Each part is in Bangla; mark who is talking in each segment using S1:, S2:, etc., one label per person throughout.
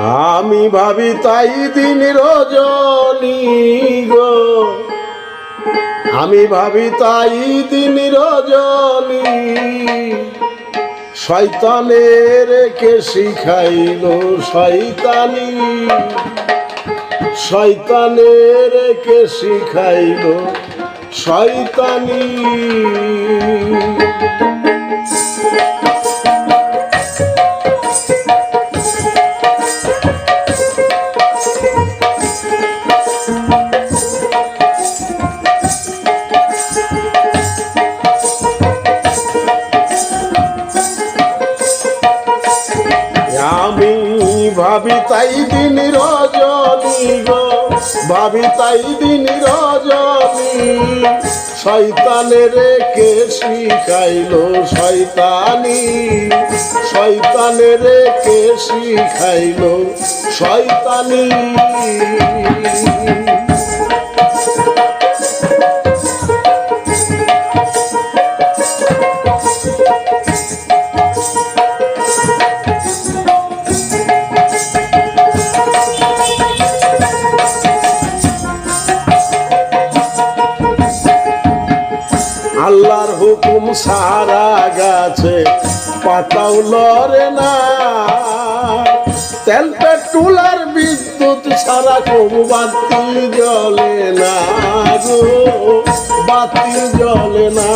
S1: আমি ভাবি তাই দিন রজনী গো। আমি ভাবি তাই দিন রজনী শয়তানের কে শিখাইল শয়তানি? শয়তানের কে শিখাইল শয়তানি? ভাবি তাই দিন রজনী গো, ভাবি তাই দিন রজনী। শয়তানের কে শিখাইল শয়তানি, শয়তানের কে শিখাইল শয়তানি। আল্লাহর হুকুম সারা গাছে, পাতাও লড়ে না। তেল পেট্রোল আর বিদ্যুৎ সারা কবু বাতি জলে না গো, বাতি জলে না।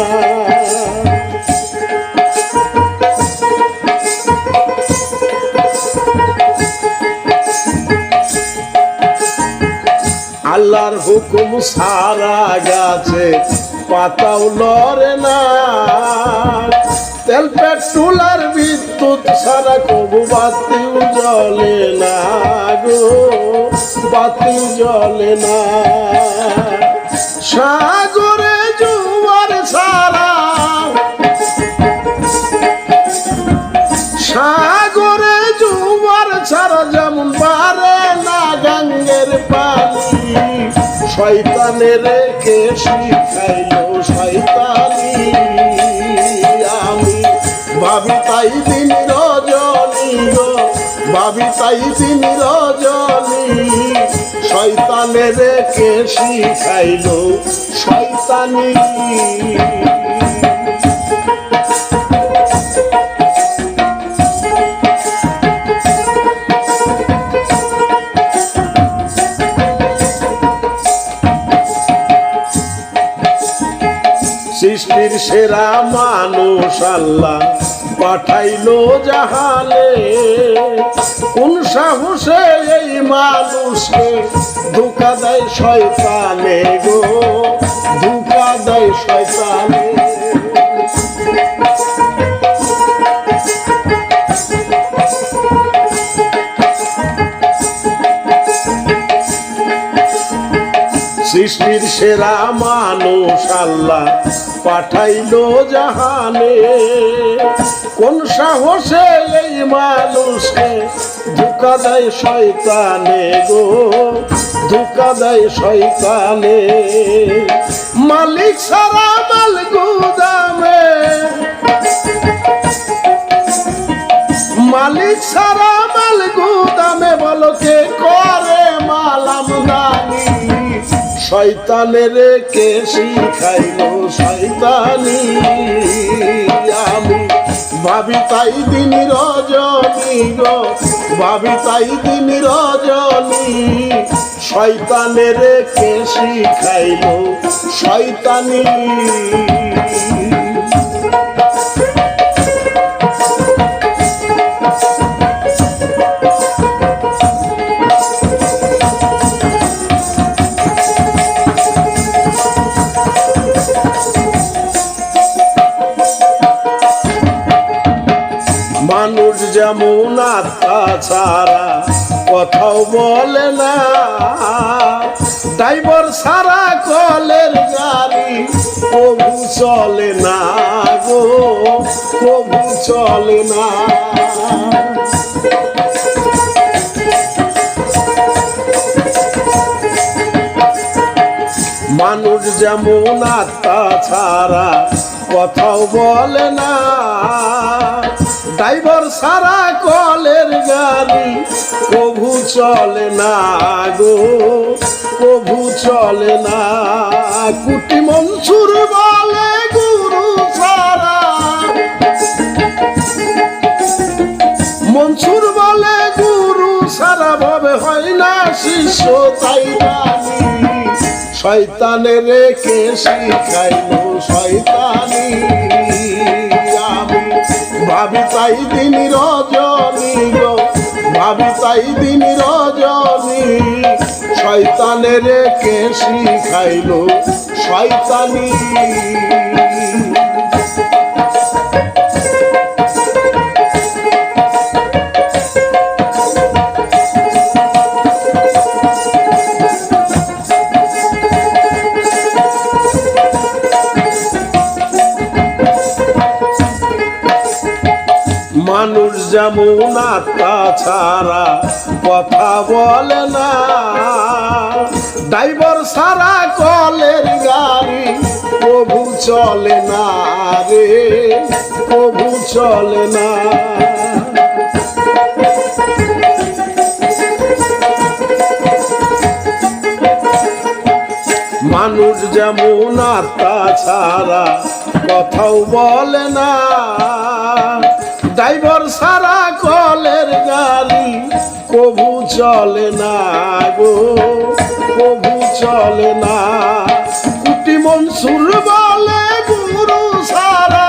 S1: আল্লাহর হুকুম সারা গাছে পাতাও লড়ে না। তেল পেট্রোল আর বিদ্যুৎ সারা কবু বাতিও জ্বলে না গো বাতিও জলে না। সাগরে জুয়ার সারা সাগরে জুয়ার ছাড়া যেমন পারে না গঙ্গের পানি শয়তানের কে শিখাইল তাই গো ভাবি তাই দিন রজনী। শয়তানের কে শিখাইল শয়তানি। সৃষ্টির সেরা মানুষ আল্লাহ। পাঠাইলো জাহালে কোন সাহসে এই মানুষকে ধোকা দেয় শয়তানে গো, ধোকা দেয় শয়তানে। সৃষ্টির সেরা মানুষ আল্লাহ পাঠাইলো জাহানে কোন সাহসে এই মানুষকে? ধোকা দেয় শয়তানে গো, ধোকা দেয় শয়তানে। মালিক সারা মাল গুদামে। মালিক সারা মাল গুদামে বলো কে করে মাল আমদানি? শয়তানের কে শিখাইল শয়তানি? আমি ভাবি তাই দিন রজনী গো ভাবি তাই দিন রজনী। শয়তানের কে খাইল শয়তানি। ছাড়া কথাও বলে না। ড্রাইভার সারা কলের গাড়ি, কবু চলে না গো, কবু চলে না। মানুষ যেমন আত্মা ছাড়া কথাও বলে না। সারা কলের গাড়ি। কভু চলে না গো কভু চলে না। কুটি মনসুর বলে, গুরু সারা। মনসুর বলে, গুরু সারা, ভাবে হয় না শিষ্য তাই জানি শয়তানে রেখে শিখাইল শয়তানি। ভাবি চাই দিন রজনী গো ভাবি চাই দিন রজনী। শয়তানের কে শিখাইল শয়তানি। যেমন ছাড়া কথা বলে না। ড্রাইভার সারা কলের গাড়ি, প্রভু চলে না রে, প্রভু চলে না। মানুষ যেমন আত্মা ছাড়া কথাও বলে না। ড্রাইভার সারা কলের গাড়ি কবু চলে না গো কবু চলে না। কুটি মনসুর বলে, গুরু সারা।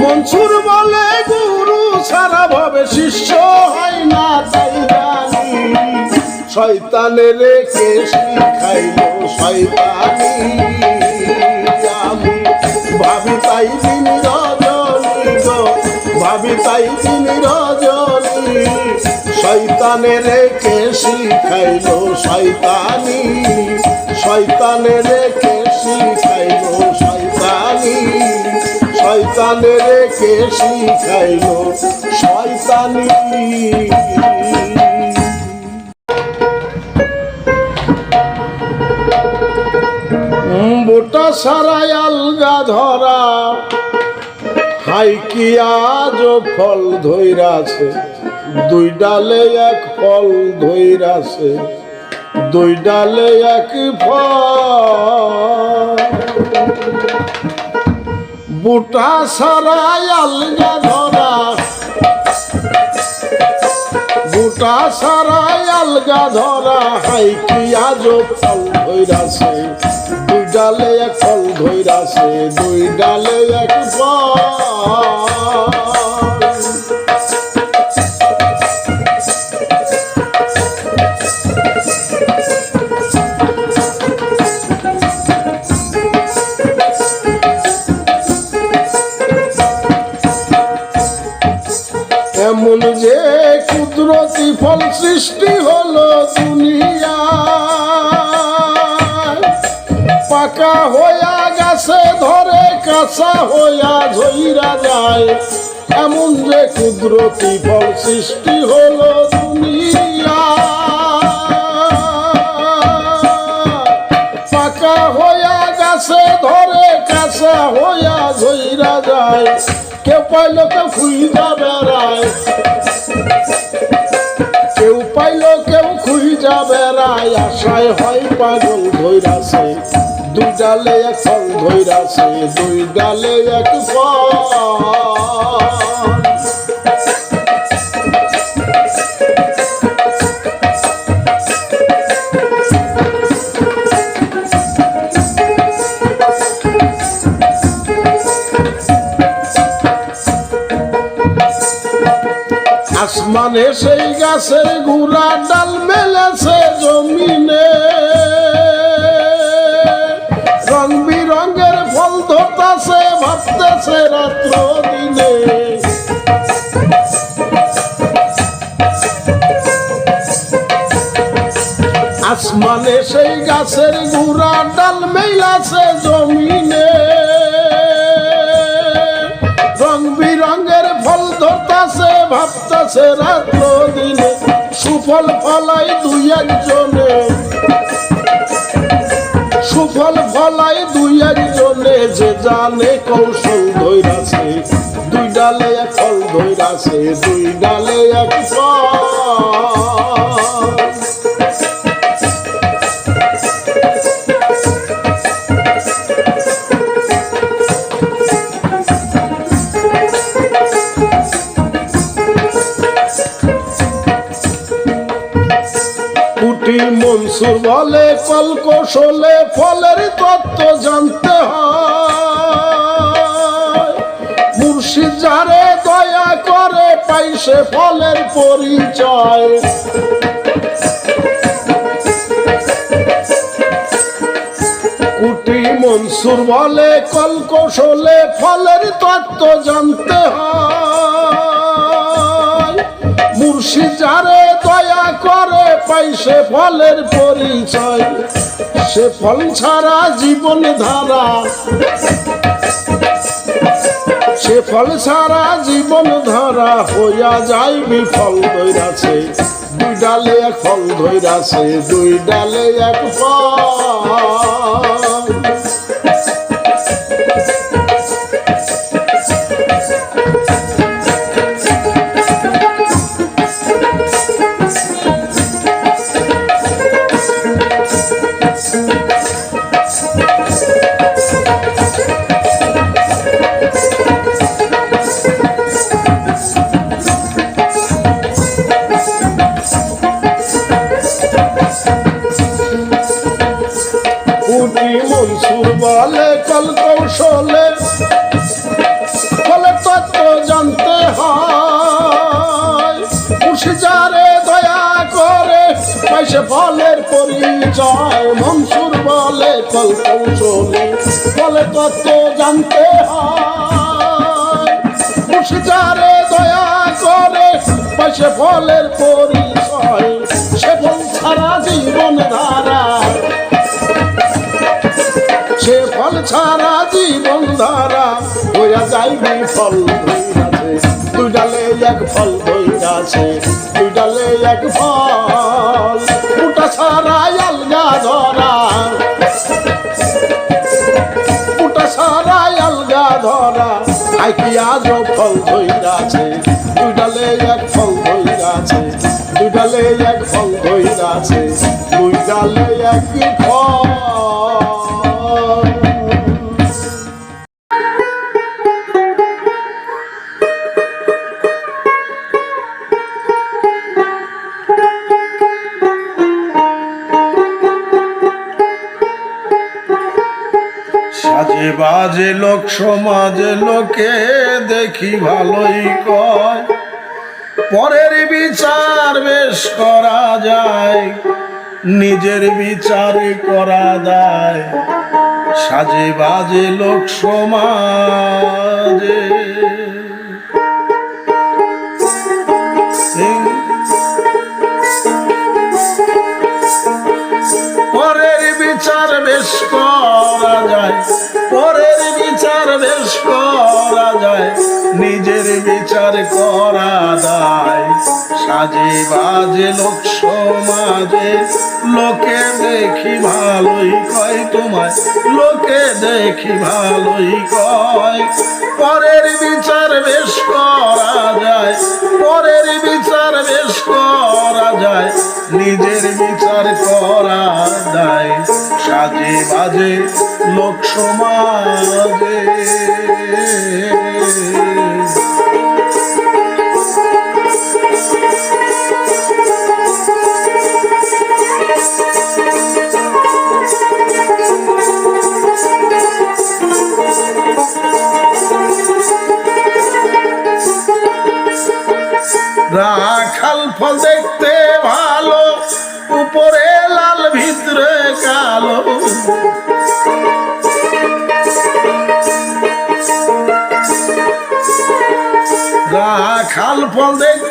S1: মনসুর বলে, গুরু সারা, ভাবে শিষ্য হয় না তাই জানি শয়তানে রেখে শিখাইল শয়তানি। ভাবি তাই দিন রজনী গো ভাবি তাই দিন রজনী। শয়তানে রেখে শিখাইল শয়তানি, শয়তানে রেখে শিখাইল শয়তানি। শয়তানে রেখে শিখাইল শয়তানি। বোটা সারাই আলগা ধরা। হাই কি আজ ফল ধৈরাছে? দুই ডালে এক ফল ধৈরাছে। দুই ডালে এক ফল। সারাই আলগা ধরা। বুটা সারাই আলগা ধরা। হাই কি আজ ফল ধৈরাছে? ডালে এক ফল ধৈরাছে দুই ডালে এক এমন যে কুদরতি ফল সৃষ্টি হলো পাকা হইয়া গাছে, ধরে কাঁচা হইয়া ঝইরা যায়। এমন যে কুদরতি ফল সৃষ্টি হলো দুনিয়া। পাকা হইয়া গাছে, ধরে কাঁচা হইয়া ঝইরা যায়। কেউ পাইলো কেউ খুঁজা বেড়ায়। কেউ পাইলো, কেউ খুঁজা বেড়ায়। আশায় হয় পাগল ধৈরাছে। দুই ডালে এক ফল ধৈরাছে দুই ডালে এক ফল। আসমানে সেই গাছের গুড়া ডাল মেলেছে জমিনে। আসমানে সেই গাছের গুড়া, ডাল মেলাছে জমিনে। রং বিরঙের ফল ধরতাছে, ভাবতাছে রাত্র দিনে। সুফল ফলাই দুই একজনে। দুই একজনে যে জানে কৌশল ধৈরাছে, দুই ডালে এক ফল ধৈরাছে, দুই ডালে এক ফল। কুটি বলে কল কৌশলে ফলের ফলের পরিচয়। কুটি মনসুর বলে কল কৌশলে ফলের তত্ত্ব জানতে হয়। মুর্শিদ যারে দয়া করে পাইছে ফলের পরিচয়। সে ফল ছাড়া জীবন ধারা সে ফল সারা জীবন ধরা হইয়া যায় বিফল ধৈরাছে দুই ডালে এক ফল ধৈরাছে দুই ডালে এক ফল। ফলে তত্ত্ব জানতে হয়। দয়া করে পাইছে ফলের পরিচয়, সে ফল ছাড়া জীবন ধারা। সে ফল ছাড়া জীবন ধারা হইয়া যাইবি ফল দুই ডালে এক ফল ধইরাছে দুই ডালে এক ফল। ফুটা ছাড়া কি আজ ফল ধইরাছে দুই ডালে এক ফল ধইরাছে দুই ডালে এক ফল ধইরাছে দুই ডালে এক সাজে বাজে লোক, সমাজে লোকে দেখি ভালোই কয়। পরের বিচার বেশ করা যায়, নিজের বিচার করা দায়। সাজে বাজে লোক, সমাজে করা যায় নিজের বিচার করা দায় সাজে বাজে লোক সমাজে লোকে দেখি ভালোই কয় তোমায়, লোকে দেখি ভালোই কয়। পরের বিচার বেশ করা যায়, পরের বিচার বেশ করা যায়, নিজের বিচার করা যায়। সাজে বাজে লোক সমাজে। ফল দেখতে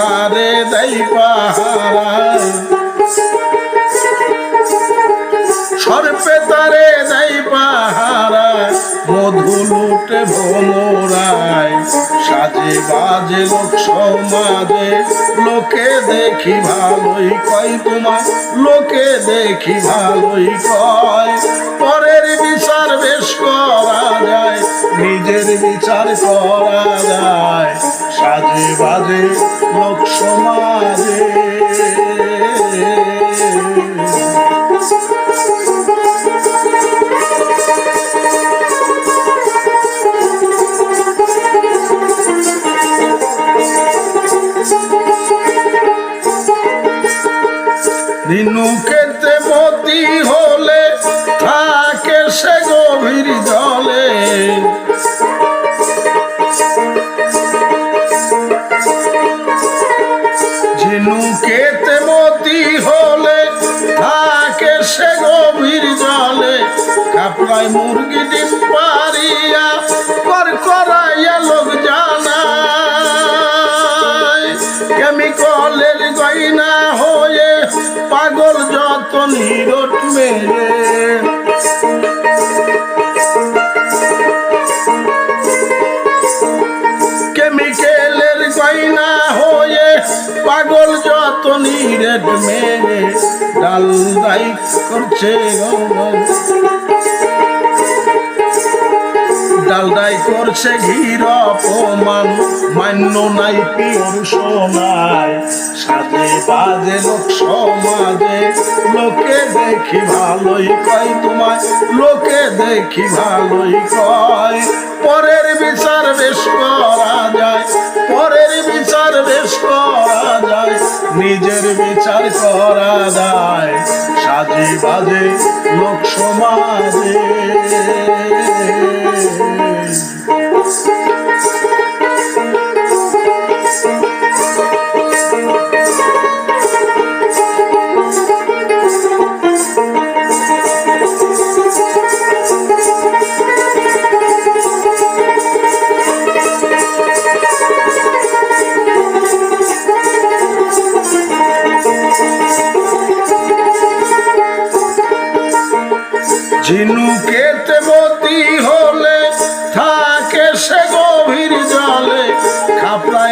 S1: তারে দেই বাজে লোক সমাজে লোকে দেখি ভালোই কয় তোমার, লোকে দেখি ভালোই কয়, পরের বিচার বেশ করা যায়, নিজের বিচার করা যায়। সাজে বাজে লোক সমাজে নিরট মেরে কেমিক্যালের গয়না হয়ে পাগল যত নিরেট মেরে ডাল দাই করছে গগন। ডালডাই করছে ঘির অপমান। মান্য নাই পিওর সোনায় সাজে বাজে লোক সমাজে। লোকে দেখি ভালোই কয় তোমায়। লোকে দেখি ভালোই কয়। পরের বিচার বেশ করা যায়। পরের বিচার বেশ করা যায়। নিজের বিচার করা যায়। সাজে বাজে লোক সমাজে।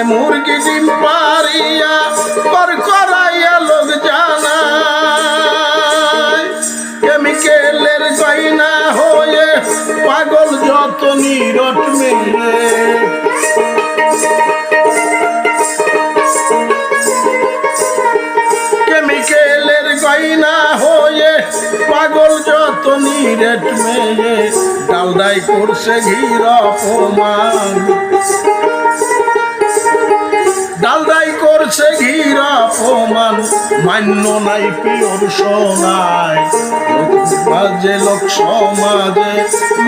S1: মুরগি ডিম পারিয়া পর করাইয়া লোক জানায়। কেমিক্যালের গয়না হয়ে পাগল যত নিরট মেরে। কেমিক্যালের গয়না হয়ে পাগল যত নিরেট মেয়ে ডালডাই করছে ঘির অপমান। ডালডাই করছে ঘিরা অপমান। মান্য নাই পিওর সোনায়। বাজে লোক সমাজে,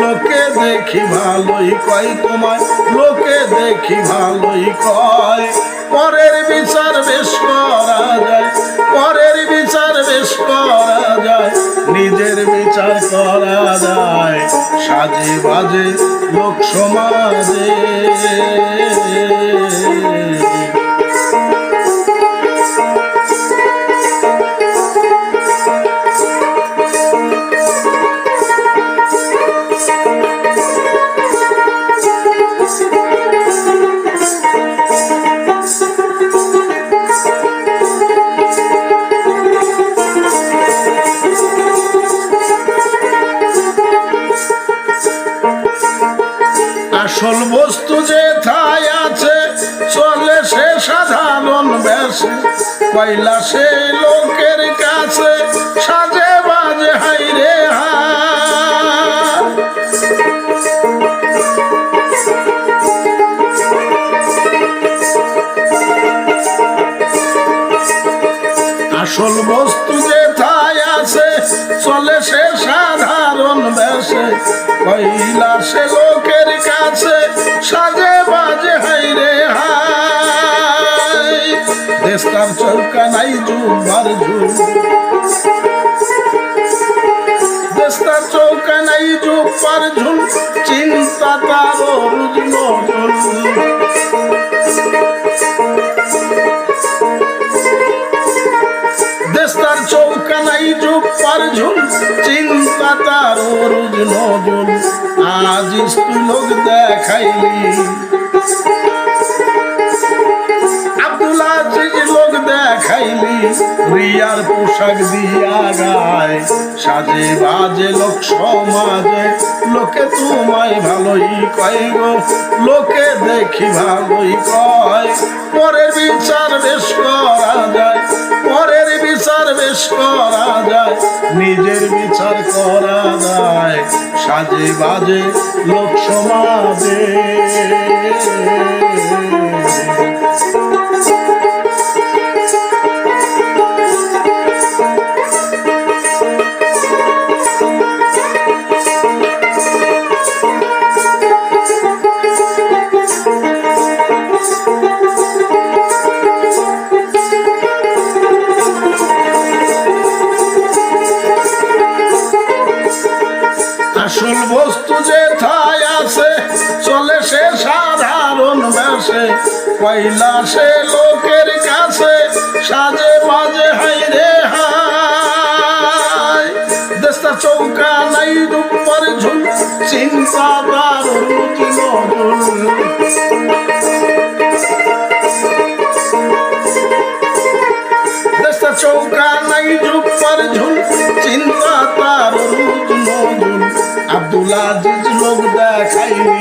S1: লোকে দেখি ভালোই কয় তোমায়, লোকে দেখি ভালোই কয়। পরের বিচার বেশ করা যায়, পরের বিচার বেশ করা যায়, নিজের বিচার করা যায়। সাজে বাজে লোক সমাজে। কয়লা সে লোকের কাছে, সাজে বাজে হাই রে আসল বস্তু যে থাই আছে, চলে সে সাধারণ বেশে কইলা সে লোকের কাছে ফেরেস্তার চৌকা নাই জুমার ঝুম ফেরেস্তার চৌকা নাই জুমার ঝুম চিন্তা তার রুজ দেস্তার চৌকা নাই জুমার ঝুম চিন্তা তার রুজ নজুল আজ স্কুল দেখাইলি লোক দেখাইলি রিয়ার পোশাক দিয়া গায়। সাজে বাজে লোক সমাজে, লোকে তোমায় ভালোই কয় গো, লোকে দেখি ভালোই কয়। পরের বিচার বেশ করা যায়, পরের বিচার বেশ করা যায়, নিজের বিচার করা যায়। সাজে বাজে লোক সমাজে। সাধারণ বেশে পয়লা সে লোকের কাছে সাজে বাজে হাই রে হাই দেশটা চৌকা নাই রূপার ঝুল, চিন্তা তার চৌকা নাই রূপার ঝুল, চিন্তা তার আব্দুল আজিজ লোক দেখাইনি।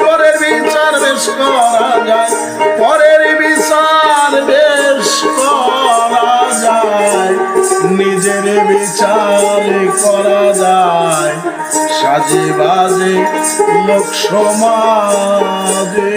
S1: পরের বিচার বেশ করা যায়। পরের বিচার বেশ করা যায়। নিজের বিচার করা যায়। সাজে বাজে লোক সমাজে।